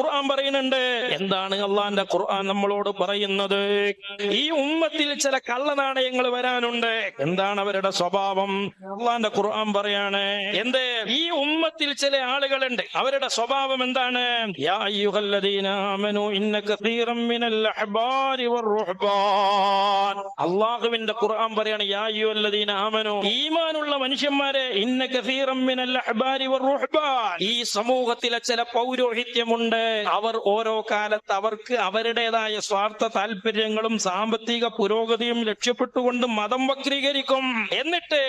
ഖുർആൻ പറയുന്നുണ്ട്. എന്താണ് അള്ളാന്റെ ഖുർആൻ നമ്മളോട് പറയുന്നത്? ഈ ഉമ്മത്തിൽ ചില കള്ളനാണയങ്ങൾ വരാനുണ്ട്. എന്താണ് അവരുടെ സ്വഭാവം? അള്ളാന്റെ ഖുർആൻ പറയാണ്. എന്ത്? ഈ ഉമ്മത്തിൽ ചില ആളുകളുണ്ട്. അവരുടെ സ്വഭാവം എന്താണ്? അള്ളാഹുവിന്റെ ഖുർആൻ പറയാണ് ആമനൂ ഈമാനുള്ള മനുഷ്യന്മാരെ ഇന്ന കസീറം ഈ സമൂഹത്തിലെ ചില പൗരോഹിത്യമുണ്ട്. അവർ ഓരോ കാലത്ത് അവർക്ക് അവരുടേതായ സ്വാർത്ഥ താല്പര്യങ്ങളും സാമ്പത്തിക പുരോഗതിയും ലക്ഷ്യപ്പെട്ടുകൊണ്ട് മതം വക്രീകരിക്കും എന്നിട്ട്.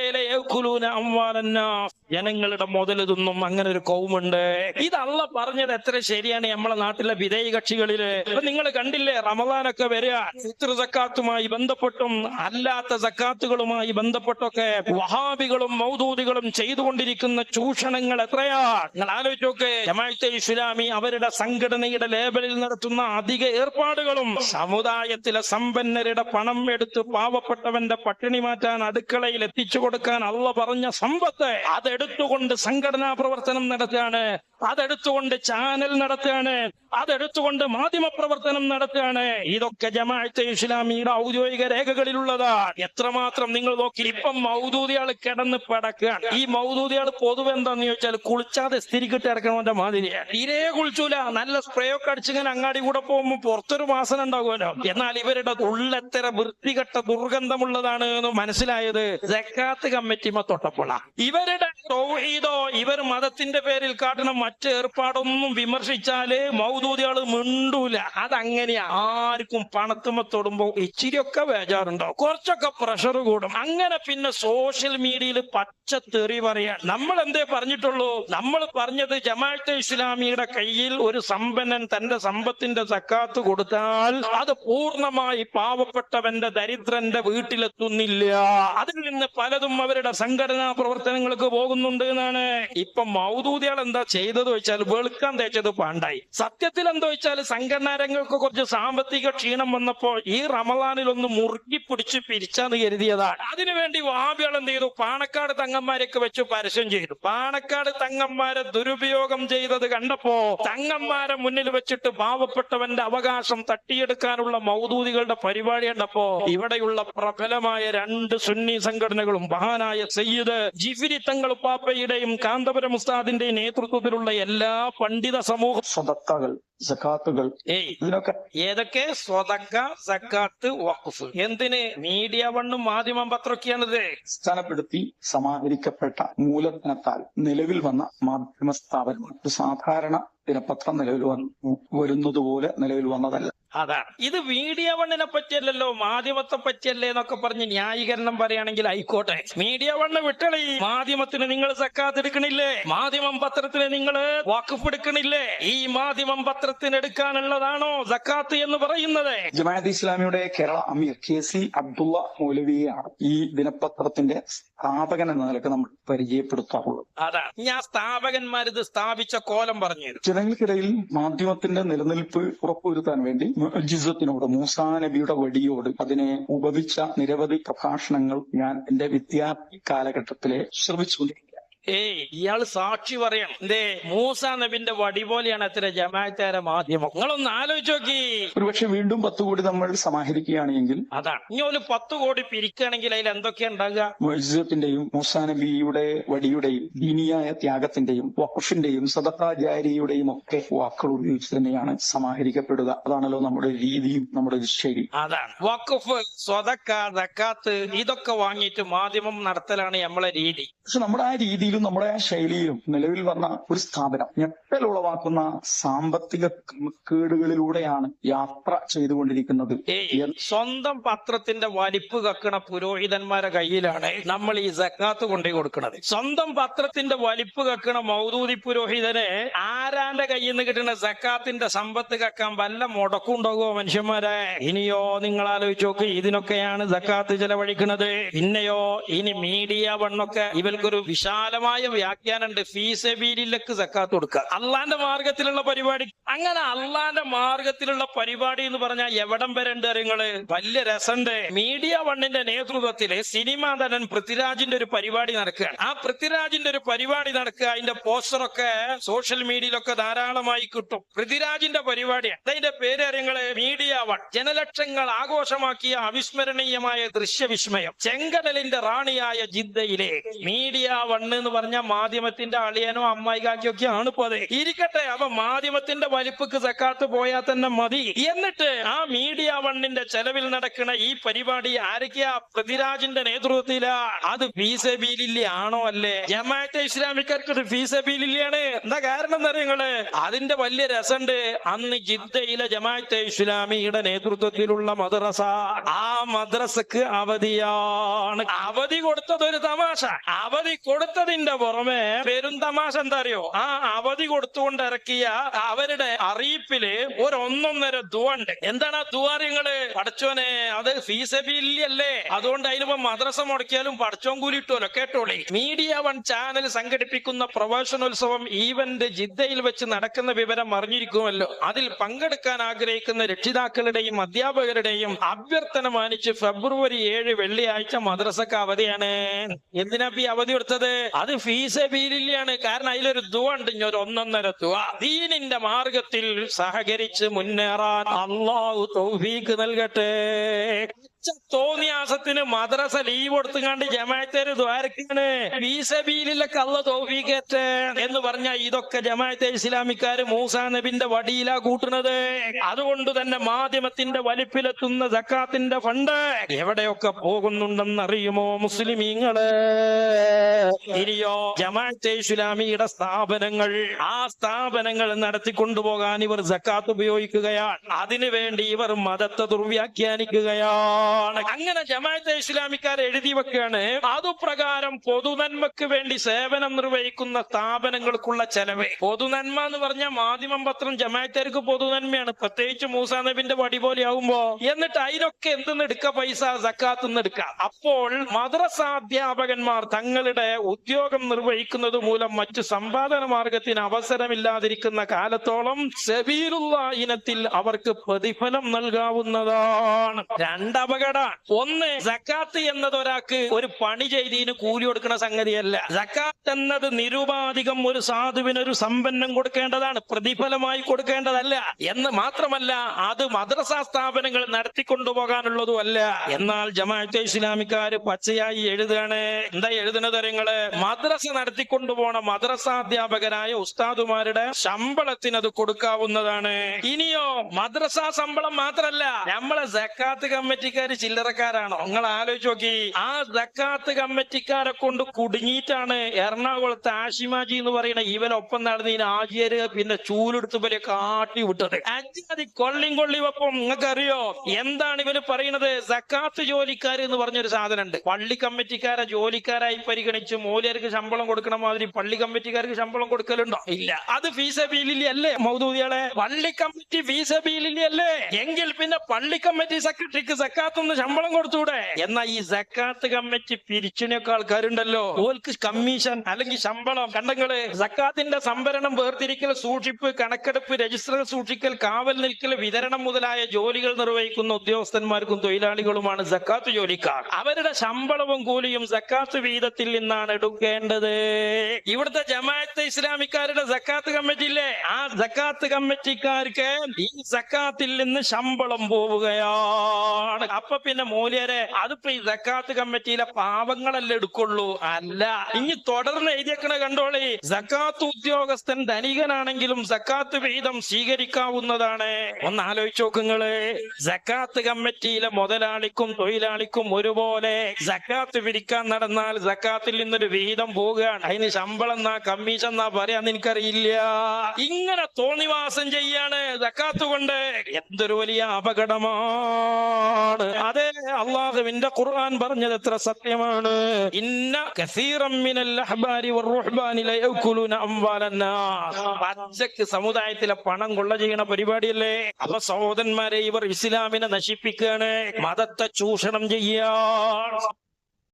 ജനങ്ങളുടെ മുതൽ തിന്നും അങ്ങനെ ഒരു കൗമുണ്ട് ഇതല്ല പറഞ്ഞത് എത്ര ശരിയാണ് നമ്മളെ നാട്ടിലെ വിധേയ കക്ഷികളിൽ. നിങ്ങൾ കണ്ടില്ലേ റമദാനൊക്കെ വരിക. ഫിത്ർ സക്കാത്തുമായി ബന്ധപ്പെട്ടും അല്ലാത്ത സക്കാത്തുകളുമായി ബന്ധപ്പെട്ടൊക്കെ വഹാബികളും മൗദൂദികളും ചെയ്തുകൊണ്ടിരിക്കുന്ന ചൂഷണങ്ങൾ എത്രയാ? നിങ്ങൾ ആലോചിച്ചു നോക്ക്. ജമാഅത്തെ ഇസ്ലാമി അവരുടെ സംഘടനയുടെ ലേബലിൽ നടത്തുന്ന അധിക ഏർപ്പാടുകളും സമുദായത്തിലെ സമ്പന്നരുടെ പണം എടുത്ത് പാവപ്പെട്ടവന്റെ പട്ടിണി മാറ്റാൻ അടുക്കളയിൽ എത്തിച്ചു കൊടുക്കാൻ അള്ള പറഞ്ഞ സമ്പത്ത് അതെടുത്തുകൊണ്ട് സംഘടനാ പ്രവർത്തനം നടത്തുകയാണ് അതെടുത്തുകൊണ്ട് ചാനൽ നടത്തുകയാണ്. അതെടുത്തുകൊണ്ട് മാധ്യമ പ്രവർത്തനം നടത്തുകയാണ്. ഇതൊക്കെ ജമാഅത്തെ ഇസ്ലാമിയുടെ ഔദ്യോഗിക രേഖകളിലുള്ളതാണ് എത്രമാത്രം നിങ്ങൾ നോക്കി. ഇപ്പം മൗദൂദിയാൾ കിടന്ന് പടക്കുകയാണ്. ഈ മൗദൂദിയാൾ പൊതുവെ എന്താന്ന് ചോദിച്ചാൽ കുളിച്ചാതെ സ്ഥിരിക്കിട്ട് ഇറക്കണവന്റെ മാതിരിയാണ് തീരെ കുളിച്ചൂല. നല്ല സ്പ്രേ ഒക്കെ അടിച്ചിങ്ങനെ അങ്ങാടി കൂടെ പോകുമ്പോൾ പുറത്തൊരു മാസം ഉണ്ടാകുമല്ലോ. എന്നാൽ ഇവരുടെ ഉള്ളെത്തര വൃത്തികെട്ട ദുർഗന്ധമുള്ളതാണ് എന്ന് മനസ്സിലായത് ജക്കാത്ത് കമ്മിറ്റിമ തൊട്ടപ്പോള. ഇവരുടെ ഇവർ മതത്തിന്റെ പേരിൽ കാട്ടുന്ന മറ്റ് ഏർപ്പാടൊന്നും വിമർശിച്ചാൽ മൗദൂദിയാൾ മിണ്ടൂല. അതങ്ങനെയാ? ആർക്കും പണത്തുമ തൊടുമ്പോ ഇച്ചിരിയൊക്കെ ബേജാറുണ്ടോ കുറച്ചൊക്കെ പ്രഷർ കൂടും. അങ്ങനെ പിന്നെ സോഷ്യൽ മീഡിയയിൽ പച്ച തെറി പറയാൻ നമ്മൾ എന്തേ പറഞ്ഞിട്ടുള്ളൂ? നമ്മൾ പറഞ്ഞത് ജമാഅത്തെ ഇസ്ലാമിയുടെ കയ്യിൽ ഒരു സമ്പന്നൻ തന്റെ സമ്പത്തിന്റെ സക്കാത്ത് കൊടുത്താൽ അത് പൂർണമായി പാവപ്പെട്ടവന്റെ ദരിദ്രന്റെ വീട്ടിലെത്തുന്നില്ല. അതിൽ നിന്ന് പലതും അവരുടെ സംഘടനാ പ്രവർത്തനങ്ങൾക്ക് പോകുന്നുണ്ട് എന്നാണ്. ഇപ്പൊ മൗദൂദികൾ എന്താ ചെയ്തത് വെച്ചാൽ വെളുക്കാൻ തേച്ചത് പാണ്ടായി. സത്യത്തിൽ എന്താ വെച്ചാൽ സംഘടനാ രംഗങ്ങൾക്ക് കുറച്ച് സാമ്പത്തിക ക്ഷീണം വന്നപ്പോൾ ഈ റമദാനിൽ ഒന്ന് മുറുക്കി പിടിച്ച് പിരിച്ചാന്ന് കരുതിയതാണ്. അതിനുവേണ്ടി വാബികൾ എന്ത് ചെയ്തു? പാണക്കാട് തങ്ങന്മാരെയൊക്കെ വെച്ച് പരസ്യം ചെയ്തു. പാണക്കാട് തങ്ങന്മാരെ ദുരുപയോഗം ചെയ്തത് കണ്ടപ്പോ തങ്ങന്മാരെ മുന്നിൽ വെച്ചിട്ട് പാവപ്പെട്ടവന്റെ അവകാശം തട്ടിയെടുക്കാനുള്ള മൗദൂദികളുടെ പരിപാടി കണ്ടപ്പോ ഇവിടെയുള്ള പ്രബലമായ രണ്ട് സുന്നി സംഘടനകളും മഹാനായ സയ്യിദ് ജിഫിരി തങ്ങൾ പാപ്പയുടെയും കാന്തപുരം ഉസ്താദിന്റെയും നേതൃത്വത്തിലുള്ള എല്ലാ പണ്ഡിത സമൂഹം സ്വതക്കകൾ സക്കാത്തുകൾ ഇതിനൊക്കെ ഏതൊക്കെ? സ്വതക്ക സക്കാത്ത് വഖഫ്. എന്തിന്? മീഡിയ വണ്ണും മാധ്യമം പത്രമൊക്കെയാണിത് അടിസ്ഥാനപ്പെടുത്തി സമാഹരിക്കപ്പെട്ട മൂലധനത്താൽ നിലവിൽ വന്ന മാധ്യമ സ്ഥാപനം സാധാരണ ദിനപത്രം നിലവിൽ വന്നു വരുന്നതുപോലെ നിലവിൽ വന്നതല്ല. അതാണ് ഇത് മീഡിയ വണ്ണിനെ പറ്റിയല്ലല്ലോ മാധ്യമത്തെ പറ്റിയല്ലേ എന്നൊക്കെ പറഞ്ഞ് ന്യായീകരണം പറയുകയാണെങ്കിൽ ആയിക്കോട്ടെ. മീഡിയ വണ്ണ് വിട്ടളി. മാധ്യമത്തിന് നിങ്ങൾ സക്കാത്ത് എടുക്കണില്ലേ? മാധ്യമം പത്രത്തിന് നിങ്ങൾ വാക്കുപ്പ് എടുക്കണില്ലേ? ഈ മാധ്യമം പത്രത്തിന് എടുക്കാനുള്ളതാണോ സക്കാത്ത് എന്ന് പറയുന്നത്? ജമാഅത്ത് ഇസ്ലാമിയുടെ കേരള അമീർ കെ സി അബ്ദുള്ള മൗലവിയാണ് ഈ ദിനപത്രത്തിന്റെ സ്ഥാപകൻ എന്ന നിലയ്ക്ക് നമ്മൾ പരിചയപ്പെടുത്താറുള്ളത്. അതാ. ഞാൻ സ്ഥാപകന്മാരിത് സ്ഥാപിച്ച കോലം പറഞ്ഞു ജനങ്ങൾക്കിടയിൽ മാധ്യമത്തിന്റെ നിലനിൽപ്പ് ഉറപ്പുവരുത്താൻ വേണ്ടി മുഅ്ജിസത്തിനോട് മൂസാ നബിയുടെ വടിയോട് അതിനെ ഉപവിച്ച നിരവധി പ്രഭാഷണങ്ങൾ ഞാൻ എന്റെ വിദ്യാർത്ഥി കാലഘട്ടത്തിലെ ശ്രമിച്ചുകൊണ്ടിരിക്കുക ഏയ് ഇയാൾ സാക്ഷി പറയണം. എന്തേ മൂസ നബിന്റെ വടി പോലെയാണ് അത്ര ജമാഅത്താര മാധ്യമം. നിങ്ങളൊന്ന് ആലോചിച്ച് നോക്കി. ഒരുപക്ഷെ വീണ്ടും പത്ത് കോടി നമ്മൾ സമാഹരിക്കുകയാണെങ്കിൽ അതാണ്. ഇനി ഒരു പത്ത് കോടി പിരിക്കുകയാണെങ്കിൽ അതിൽ എന്തൊക്കെയാ ഉണ്ടാകുക മൊയ്സത്തിന്റെയും മൂസ നബിയുടെ വടിയുടെയും ദീനിയായ ത്യാഗത്തിന്റെയും വഖഫിന്റെയും സദത്താചാരിയുടെയും ഒക്കെ വാക്കുകൾ ഉപയോഗിച്ച് തന്നെയാണ് സമാഹരിക്കപ്പെടുക. അതാണല്ലോ നമ്മുടെ രീതിയും നമ്മുടെ ശരി അതാണ്. വഖഫ് സ്വതക്ക ദക്കാത്ത് ഇതൊക്കെ വാങ്ങിയിട്ട് മാധ്യമം നടത്തലാണ് നമ്മളെ രീതി. പക്ഷെ നമ്മുടെ ആ രീതിയിലും നമ്മുടെ ശൈലിയിലും നിലവിൽ വന്ന ഒരു സ്ഥാപനം ഞെട്ടലുളവാക്കുന്ന സാമ്പത്തിക ക്രമക്കേടുകളിലൂടെയാണ് യാത്ര ചെയ്തുകൊണ്ടിരിക്കുന്നത്. സ്വന്തം പത്രത്തിന്റെ വലിപ്പ് കക്കണ പുരോഹിതന്മാരെ കയ്യിലാണ് നമ്മൾ ഈ സക്കാത്ത് കൊണ്ടേ കൊടുക്കുന്നത്. സ്വന്തം പത്രത്തിന്റെ വലിപ്പ് കക്കണ മൗദൂദി പുരോഹിതനെ ആരാന്റെ കയ്യിൽ നിന്ന് കിട്ടുന്ന സക്കാത്തിന്റെ സമ്പത്ത് കക്കാൻ വല്ല മുടക്കുണ്ടാകുമോ മനുഷ്യന്മാരെ? ഇനിയോ നിങ്ങൾ ആലോചിച്ചു നോക്ക് ഇതിനൊക്കെയാണ് സക്കാത്ത് ചെലവഴിക്കുന്നത്. പിന്നെയോ ഇനി മീഡിയ വണ്ണൊക്കെ ഇവർക്കൊരു വിശാലമായ വിശാലമായ വ്യാഖ്യാനമുണ്ട് ഫീസബീലിലേക്ക് സക്കാത്ത് കൊടുക്കുക അള്ളാന്റെ മാർഗത്തിലുള്ള പരിപാടി. അങ്ങനെ അള്ളാന്റെ മാർഗത്തിലുള്ള പരിപാടി എന്ന് പറഞ്ഞാൽ എവിടം വരെ ഉണ്ട് അറിയങ്ങൾ വലിയ രസണ്ട്. മീഡിയ വണ്ണിന്റെ നേതൃത്വത്തിൽ സിനിമാ നടൻ പൃഥ്വിരാജിന്റെ ഒരു പരിപാടി നടക്കുകയാണ് ആ പൃഥ്വിരാജിന്റെ ഒരു പരിപാടി നടക്കുക അതിന്റെ പോസ്റ്ററൊക്കെ സോഷ്യൽ മീഡിയയിലൊക്കെ ധാരാളമായി കിട്ടും. പൃഥ്വിരാജിന്റെ പരിപാടിയാണ് അതിന്റെ പേര് അറിയങ്ങൾ മീഡിയ വൺ. ജനലക്ഷങ്ങൾ ആഘോഷമാക്കിയ അവിസ്മരണീയമായ ദൃശ്യവിസ്മയം. ചെങ്കടലിന്റെ റാണിയായ ജിദ്ദയിലെ മീഡിയ വണ്ണ് എന്ന് പറഞ്ഞ മാധ്യമത്തിന്റെ അളിയനോ അമ്മായികാക്കിയൊക്കെ ആണ് ഇപ്പൊ അത് ഇരിക്കട്ടെ അപ്പൊ മാധ്യമത്തിന്റെ വലിപ്പക്ക് സക്കാത്ത് പോയാൽ തന്നെ മതി. എന്നിട്ട് ആ മീഡിയ വണ്ണിന്റെ ചെലവിൽ നടക്കുന്ന ഈ പരിപാടി ആരൊക്കെയാ? പൃഥ്വിരാജിന്റെ നേതൃത്വത്തിലാ അത് ഫീസബിലില്ലേ ആണോ അല്ലേ? ജമാഅത്തെ ഇസ്ലാമിക്കാർക്ക് ഇത് ഫീസബിലില്ലാണ് എന്താ കാരണം എന്താ നിങ്ങൾ? അതിന്റെ വലിയ രസമുണ്ട് അന്ന് ജിദ്ദയിലെ ജമാഅത്തെ ഇസ്ലാമിയുടെ നേതൃത്വത്തിലുള്ള മദ്രസ. ആ മദ്രസക്ക് അവധിയാണ്. അവധി കൊടുത്തത് ഒരു തമാശ. അവധി കൊടുത്തതിന്റെ പുറമെ പെരുന്തമാശ തമാശ എന്താ അറിയോ ആ അവധി കൊടുത്തുകൊണ്ട് ഇറക്കിയ അവരുടെ അറിയിപ്പിൽ ഒരു ഒന്നൊന്നര ദുവ ഉണ്ട് എന്താണ് ആ ദുവാര്യങ്ങൾ? പഠിച്ചോനെ അത് ഫീസബില്ലല്ലേ അതുകൊണ്ട് അതിനിപ്പോ മദ്രസ മുടക്കിയാലും പഠിച്ചോൻ കൂലി കിട്ടുമല്ലോ കേട്ടോളി. മീഡിയ വൺ ചാനൽ സംഘടിപ്പിക്കുന്ന പ്രവേശനോത്സവം ഈവന്റ് ജിദ്ദയിൽ വെച്ച് നടക്കുന്ന വിവരം അറിഞ്ഞിരിക്കുമല്ലോ. അതിൽ പങ്കെടുക്കാൻ ആഗ്രഹിക്കുന്ന രക്ഷിതാക്കളുടെയും അധ്യാപകരുടെയും അഭ്യർത്ഥന മാനിച്ച് ഫെബ്രുവരി ഏഴ് വെള്ളിയാഴ്ച മദ്രസക്ക് അവധിയാണ്. എന്തിനാ അവധി കൊടുത്തത്? അത് ഫീസ് ബീലില്ലാണ് കാരണം അതിലൊരു ദുവ ഉണ്ട് ഇനി ഒരു ഒന്നൊന്നര ദുവ. ദീനിന്റെ മാർഗത്തിൽ സഹകരിച്ച് മുന്നേറാൻ അള്ളാഹു തൗഫീക്ക് നൽകട്ടെ. പച്ച തോന്നിയാസത്തിന് മദ്രസ ലീവ് കൊടുത്തുകൊണ്ട് ജമായത്തേര് ദ്വാരക്കാണ്. വീസബീലിലെ കള്ള തോഫീക്കേറ്റ് എന്ന് പറഞ്ഞ ഇതൊക്കെ ജമാഅത്തെ ഇസ്ലാമിക്കാര് മൂസാ നബിന്റെ വടിയിലാ കൂട്ടുന്നത്. അതുകൊണ്ട് തന്നെ മാധ്യമത്തിന്റെ വലിപ്പിലെത്തുന്ന ജക്കാത്തിന്റെ ഫണ്ട് എവിടെയൊക്കെ പോകുന്നുണ്ടെന്നറിയുമോ മുസ്ലിമീങ്ങൾ? ഇനിയോ ജമാഅത്തെ ഇസ്ലാമിയുടെ സ്ഥാപനങ്ങൾ ആ സ്ഥാപനങ്ങൾ നടത്തിക്കൊണ്ടുപോകാൻ ഇവർ ജക്കാത്ത് ഉപയോഗിക്കുകയാണ്. അതിനുവേണ്ടി ഇവർ മതത്തെ ദുർവ്യാഖ്യാനിക്കുകയാണ്. അങ്ങനെ ജമാഅത്തെ ഇസ്ലാമിക്കാർ എഴുതി വെക്കുകയാണ് അതുപ്രകാരം പൊതുനന്മക്ക് വേണ്ടി സേവനം നിർവഹിക്കുന്ന സ്ഥാപനങ്ങൾക്കുള്ള ചെലവ്. പൊതുനന്മ എന്ന് പറഞ്ഞാൽ മാധ്യമം പത്രം ജമാഅത്തേർക്ക് പൊതുനന്മയാണ്. പ്രത്യേകിച്ച് മൂസാ നബിന്റെ പടി പോലെ ആവുമ്പോ എന്നിട്ട് അതിനൊക്കെ എന്തെന്ന് എടുക്ക? പൈസ സക്കാത്ത് നിന്ന് എടുക്കാം. അപ്പോൾ മദ്രസാധ്യാപകന്മാർ തങ്ങളുടെ ഉദ്യോഗം നിർവഹിക്കുന്നത് മൂലം മറ്റു സമ്പാദന മാർഗത്തിന് അവസരമില്ലാതിരിക്കുന്ന കാലത്തോളം സെബീറുള്ള ഇനത്തിൽ അവർക്ക് പ്രതിഫലം നൽകാവുന്നതാണ്. രണ്ടപകട ഒന്ന് സക്കാത്ത് എന്നത് ഒരാൾക്ക് ഒരു പണി ചെയ്തതിന് കൂലി കൊടുക്കുന്ന സംഗതിയല്ല. സക്കാത്ത് എന്നത് നിരുപാധികം ഒരു സാധുവിന് ഒരു സമ്പന്നം കൊടുക്കേണ്ടതാണ് പ്രതിഫലമായി കൊടുക്കേണ്ടതല്ല എന്ന് മാത്രമല്ല അത് മദ്രസാ സ്ഥാപനങ്ങൾ നടത്തിക്കൊണ്ടുപോകാനുള്ളതുമല്ല എന്നാൽ ജമാഅത്തെ ഇസ്ലാമിക്കാര് പച്ചയായി എഴുതുകയാണ് എന്താ എഴുതുന്നത് നിങ്ങൾ മദ്രസ നടത്തിക്കൊണ്ടുപോണ മദ്രസാധ്യാപകരായ ഉസ്താദുമാരുടെ ശമ്പളത്തിന് അത് കൊടുക്കാവുന്നതാണ്. ഇനിയോ മദ്രസാ ശമ്പളം മാത്രല്ല നമ്മളെ ജക്കാത്ത് കമ്മിറ്റിക്കാര് ചില്ലറക്കാരാണോ. നിങ്ങൾ ആലോചിച്ച് നോക്കി ആ ജക്കാത്ത് കമ്മിറ്റിക്കാരെ കൊണ്ട് കുടുങ്ങിയിട്ടാണ് എറണാകുളത്ത് ആഷിമാജി എന്ന് പറയുന്ന ഇവനൊപ്പം നടന്നതിന് ആജിയര് പിന്നെ ചൂലെടുത്ത് പോലെ കാട്ടി വിട്ടത്. കൊള്ളി ഒപ്പം നിങ്ങൾക്ക് അറിയോ എന്താണ് ഇവർ പറയുന്നത്? സക്കാത്ത് ജോലിക്കാർ എന്ന് പറഞ്ഞൊരു സാധനം ഉണ്ട് പള്ളി കമ്മിറ്റിക്കാരെ ജോലിക്കാരായി പരിഗണിച്ച് മൂലർക്ക് ശമ്പളം കൊടുക്കണ മാതിരി പള്ളി കമ്മിറ്റിക്കാർക്ക് ശമ്പളം കൊടുക്കലുണ്ടോ? ഇല്ല. അത് ഫീസബീലില്ലേ അല്ലേ മൗദൂദികളെ പള്ളി കമ്മിറ്റി ഫീസബീലില്ലേ അല്ലേ? എങ്കിൽ പിന്നെ പള്ളി കമ്മിറ്റി സെക്രട്ടറിക്ക് സക്കാത്തൊന്ന് ശമ്പളം കൊടുത്തൂടെ? എന്നാ ഈ സക്കാത്ത് കമ്മിറ്റി പിരിച്ചിനൊക്കെ ആൾക്കാരുണ്ടല്ലോ. ഓൽക്ക് കമ്മീഷൻ അല്ലെങ്കിൽ ശമ്പളം. കണ്ടങ്ങൾ സക്കാത്തിന്റെ സംഭരണം വേർതിരിക്കൽ സൂക്ഷിപ്പ് കണക്കെടുപ്പ് രജിസ്റ്റർ സൂക്ഷിക്കൽ കാവൽ നിൽക്കൽ വിതരണം മുതലായ ജോലികൾ നിർവഹിക്കുന്ന ഉദ്യോഗസ്ഥന്മാർക്കും തൊഴിലാളികളുമാണ് സക്കാത്ത് ജോലിക്കാർ. അവരുടെ ശമ്പളവും കൂലിയും സക്കാത്ത് വീതത്തിൽ നിന്നാണ് എടുക്കേണ്ടത്. ഇവിടുത്തെ ജമാഅത്ത് ഇസ്ലാമിക്കാരുടെ സക്കാത്ത് കമ്മിറ്റി ഇല്ലേ? ആ സക്കാത്ത് കമ്മിറ്റിക്കാർക്ക് ഈ സക്കാത്തിൽ നിന്ന് ശമ്പളം പോവുകയാണ്. അപ്പൊ പിന്നെ മൂല്യരെ അതിപ്പോ ഈ സക്കാത്ത് കമ്മിറ്റിയിലെ പാവങ്ങളല്ലേ എടുക്കുള്ളൂ? അല്ല. ഇനി തുടർന്ന് എഴുതിയേക്കണ കണ്ടോളി. സക്കാത്ത് ഉദ്യോഗസ്ഥൻ ധനികനാണെങ്കിലും സക്കാത്ത് വിഹിതം സ്വീകരിക്കാവുന്നതാണ്. ഒന്ന് ആലോചിച്ചു നോക്കുങ്ങൾ സക്കാത്ത് കമ്മിറ്റിയിലെ മുതലാളിക്കും തൊഴിലാളിക്കും ഒരുപോലെ സക്കാത്ത് പിരിക്കാൻ നടന്നാൽ സക്കാത്തിൽ നിന്നൊരു വിഹിതം പോവുകയാണ്. അതിന് ശമ്പളം എന്നാ കമ്മീഷൻ എന്നാ പറയാന്ന് എനിക്കറിയില്ല. ഇങ്ങനെ തോന്നിവാസം ചെയ്യാണ് സക്കാത്ത് കൊണ്ട്. എന്തൊരു വലിയ അപകടമാണ്. അതെ അള്ളാഹുവിന്റെ ഖുർആൻ പറഞ്ഞത് എത്ര സത്യമാണ്. ഇന്ന കസീറം മിനൽ അഹ്ബാരി വറുഹ്ബാനി ലയഅകുലുന അംവാലന്നാ പച്ചക്ക് സമുദായത്തിലെ പണം കൊള്ള ചെയ്യണ പരിപാടിയല്ലേ? അപ്പൊ സഹോദരന്മാരെ ഇവർ ഇസ്ലാമിനെ നശിപ്പിക്കുകയാണ് മതത്തെ ചൂഷണം ചെയ്യാൻ